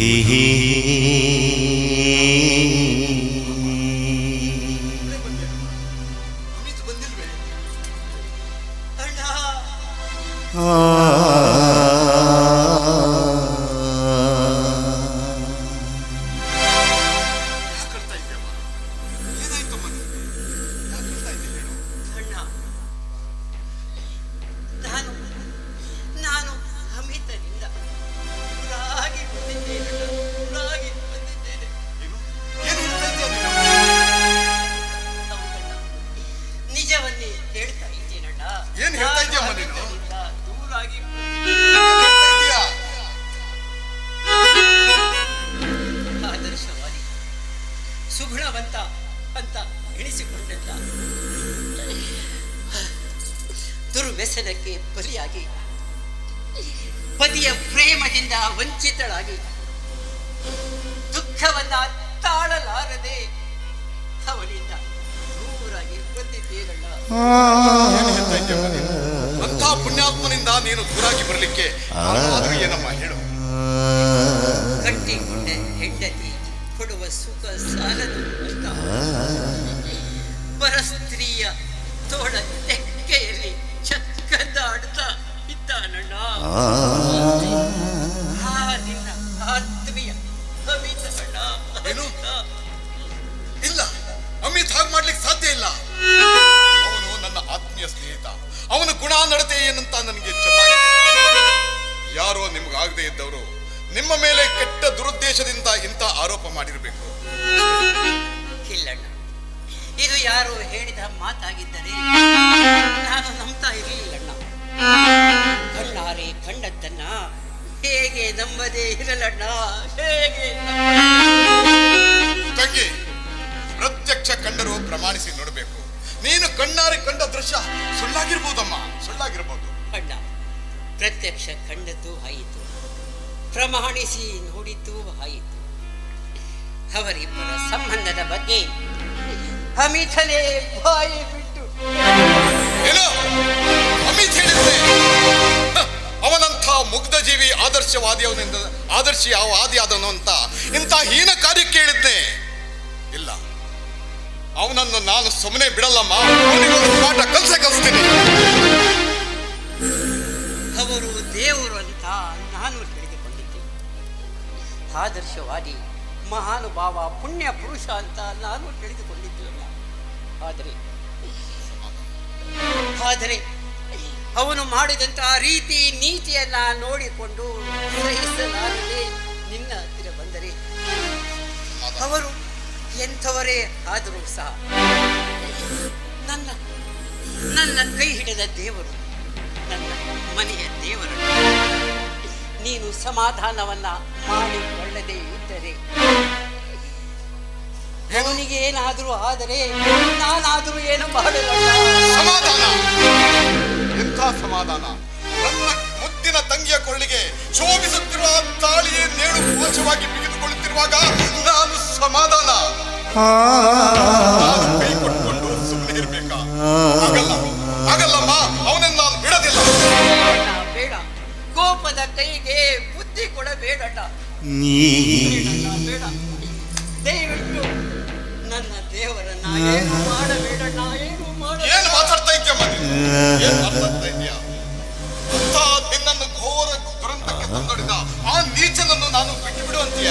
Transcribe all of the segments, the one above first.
Hee hee. ಹೇಳ್ತಾ ಇದ್ದೇನಣ್ಣ ಏನ್ ಹೇಳ್ತಾ ನಾನು ನೀನು? ದೂರಾಗಿ ಆದರ್ಶವಾದಿ ಸುಗುಣವಂತ ಅಂತ ಎಣಿಸಿಕೊಂಡಂತ ದುರ್ವ್ಯಸನಕ್ಕೆ ಬಲಿಯಾಗಿ ಪತಿಯ ಪ್ರೇಮದಿಂದ ವಂಚಿತಳಾಗಿ ದುಃಖವನ್ನ ತಾಳಲಾರದೆ ಅವನಿಂದ ಅಂಥ ಪುಣ್ಯಾತ್ಮನಿಂದ ನೀನು ದೂರಾಗಿ ಬರಲಿಕ್ಕೆ ಆದ್ರೂ ಏನಮ್ಮ ಹೇಳು? ಕಟ್ಟಿಕೊಂಡ ಹೆಂಡತಿ ಕೊಡುವ ಸುಖ ಸಾಲದು ಅಂತ. ಪರಸ್ತ್ರೀಯ ತೋಳ ತೆಕ್ಕೆಯಲ್ಲಿ ಚಕ್ಕದಾಡ್ತಾ ಇದ್ದಾನಣ್ಣ. ಆ. ನಿನ್ನ ಆತ್ಮೀಯ ಅಮಿತಣ್ಣ ನನಗೆ ಚೆನ್ನಾಗಿ ಯಾರೋ ಯಾರೋ ಆಗದೆ ಇದ್ದವರು ನಿಮ್ಮ ಮೇಲೆ ಕೆಟ್ಟ ದುರುದ್ದೇಶದಿಂದ ಇಂಥ ಆರೋಪ ಮಾಡಿರಬೇಕು. ಇಲ್ಲಣ್ಣ ಇದು ಯಾರು ಹೇಳಿದ ಮಾತಾಗಿದ್ದರೆ ನಾನು ನಂಬ್ತಾ ಇರಲಿಲ್ಲಣ್ಣ. ಕಣ್ಣಾರೆ ಕಂಡದ್ದನ್ನ ಹೇಗೆ ನಂಬದೇ ಇರಲಣ್ಣ? ಹೇಗೆ ಕಂಡದ್ದು ಆಯಿತು. ಪ್ರಮಾಣಿಸಿ ನೋಡಿದ್ದು ಆಯಿತು. ಅವರಿಬ್ಬರ ಸಂಬಂಧದ ಬಗ್ಗೆ ಅಮಿತನೇ ಬಾಯಿ ಬಿಟ್ಟು. ಅಮಿತ್ ಅವನಂಥ ಮುಗ್ಧ ಜೀವಿ ಆದರ್ಶವಾದಿ ಅವನಿಂದ ಆದರ್ಶ ಯಾವ ಆದಿಯಾದವನು ಅಂತ ಇಂಥ ಹೀನ ಕಾರ್ಯ ಕೇಳಿದ್ದೆ. ಇಲ್ಲ. ಅವನನ್ನು ನಾನು ಸುಮ್ಮನೆ ಬಿಡಲ್ಲಮ್ಮ. ಪಾಠ ಕಲ್ಸೆ ಕಲಿಸ್ತೀನಿ. ನಾನು ತಿಳಿದುಕೊಂಡಿದ್ದೆ ಆದರ್ಶವಾದಿ, ಮಹಾನುಭಾವ, ಪುಣ್ಯ ಪುರುಷ ಅಂತ ನಾನು ತಿಳಿದುಕೊಂಡಿದ್ದೇನೆ ಆದರೆ ಆದರೆ ಅವನು ಮಾಡಿದಂತಹ ರೀತಿ ನೀತಿಯನ್ನ ನೋಡಿಕೊಂಡು ನಿನ್ನ ಹತ್ತಿರ ಬಂದರೆ ಅವರು ಎಂಥವರೇ ಆದರೂ ಸಹ ನನ್ನ ನನ್ನ ಕೈ ಹಿಡಿದ ದೇವರು, ನನ್ನ ಮನೆಯ ದೇವರು ನೀನು ಸಮಾಧಾನವನ್ನ ಮಾಡಿಕೊಳ್ಳದೆ ಇದ್ದರೆ. ಅವನಿಗೆ ಏನಾದರೂ ಆದರೆ ನಾನಾದರೂ ಏನು ಮಾಡಲ್ಲ ಸಮಾಧಾನ. ಎಂಥ ಸಮಾಧಾನ? ನನ್ನ ಮುತ್ತಿನ ತಂಗಿಯ ಕೊಳ್ಳಿಗೆ ಶೋಭಿಸುತ್ತಿರುವ ತಾಳಿಯೇ ನೇಣು ಪಾಶವಾಗಿ ಬಿಗಿದುಕೊಳ್ಳುತ್ತಿರುವಾಗ ನಾನು ಸಮಾಧಾನ. ನಾನು ಕೈ ಕೊಟ್ಟುಕೊಂಡು ಸುಮ್ಮನೆ ಇರಬೇಕಾ? ಆಗಲ್ಲ. ಆಗಲ್ಲಮ್ಮ ನೀ ಬೇಡಣ್ಣ, ದಯವಿಟ್ಟು ನನ್ನ ದೇವರನ್ನ ಏನು ಮಾಡಬೇಡಣ್ಣ ಏನು ಮಾಡ ಏನ್ ಮಾತಾಡ್ತಾ ಇದ್ಯಮ್ಮ ನೀನು ಏನ್ ಮಾತಾಡ್ತಾ ಇದ್ಯಾ ಅಂತ ನಿನ್ನನ್ನು ಘೋರ ದುರಂತಕ್ಕೆ ಆ ನೀಚನನ್ನು ನಾನು ಬಿಟ್ಟು ಬಿಡುವಂತೀಯ?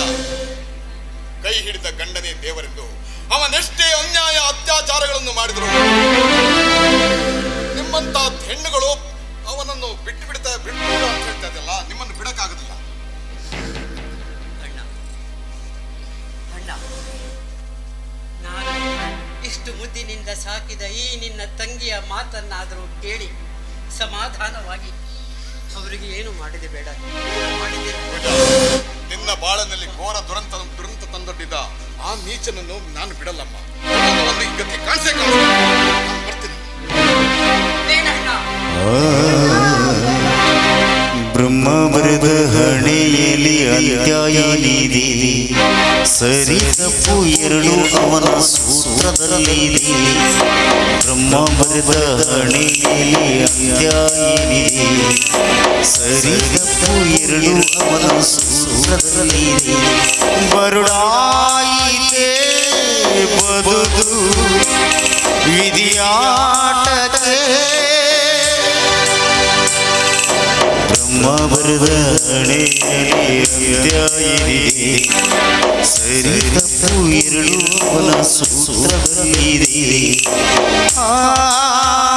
ಕೈ ಹಿಡಿದ ಗಂಡನೇ ದೇವರೆಂದು ಅವನೆಷ್ಟೇ ಅನ್ಯಾಯ ಅತ್ಯಾಚಾರಗಳನ್ನು ಮಾಡಿದರು ನಿಮ್ಮಂತ ಹೆಣ್ಣುಗಳು ಮುದ್ದಿನಿಂದ ಸಾಕಿದ ಈ ನಿನ್ನ ತಂಗಿಯ ಮಾತನ್ನಾದರೂ ಕೇಳಿ ಸಮಾಧಾನವಾಗಿ ಅವರಿಗೆ ಏನು ಮಾಡಿದೆ ಬೇಡ? ಮಾಡಿದೆ ಬೇಡ. ನಿನ್ನ ಬಾಳನಲ್ಲಿ ಘೋರ ದುರಂತ ದುರಂತ ತಂದೊಡ್ಡಿದ ಆ ನೀಚನನ್ನು ನಾನು ಬಿಡಲ್ಲಮ್ಮ. ನಾನು ಕಾಣಿಸೇ ಬರ್ತೀನಿ. ಬ್ರಹ್ಮ ಬರೆದ ಹಣೆಯಲ್ಲಿ ಅಧ್ಯಾಯನಿದೆ ಸರಿ ತಪ್ಪು ಎರಡು ಅವನ ಸೂತ್ರದಲ್ಲಿದೆ ಬ್ರಹ್ಮ ಬರೆದ ಹಣೆಯಲ್ಲಿ ಅಧ್ಯಾಯನಿದೆ ಸರಿ ತಪ್ಪು ಎರಡು ಅವನ ಸೂತ್ರದಲ್ಲಿದೆ ಸೂತ್ರದಲ್ಲಿದೆ ಬರುಡಾಯಿತೆ ಬದುಕು ವಿಧಿಯಾಟಕ್ಕೆ ಬ್ರಹ್ಮ ಬರೆದ ಹಣೆಯಲ್ಲಿ ಸರಿ ತಪ್ಪು ಎರಡು ಆ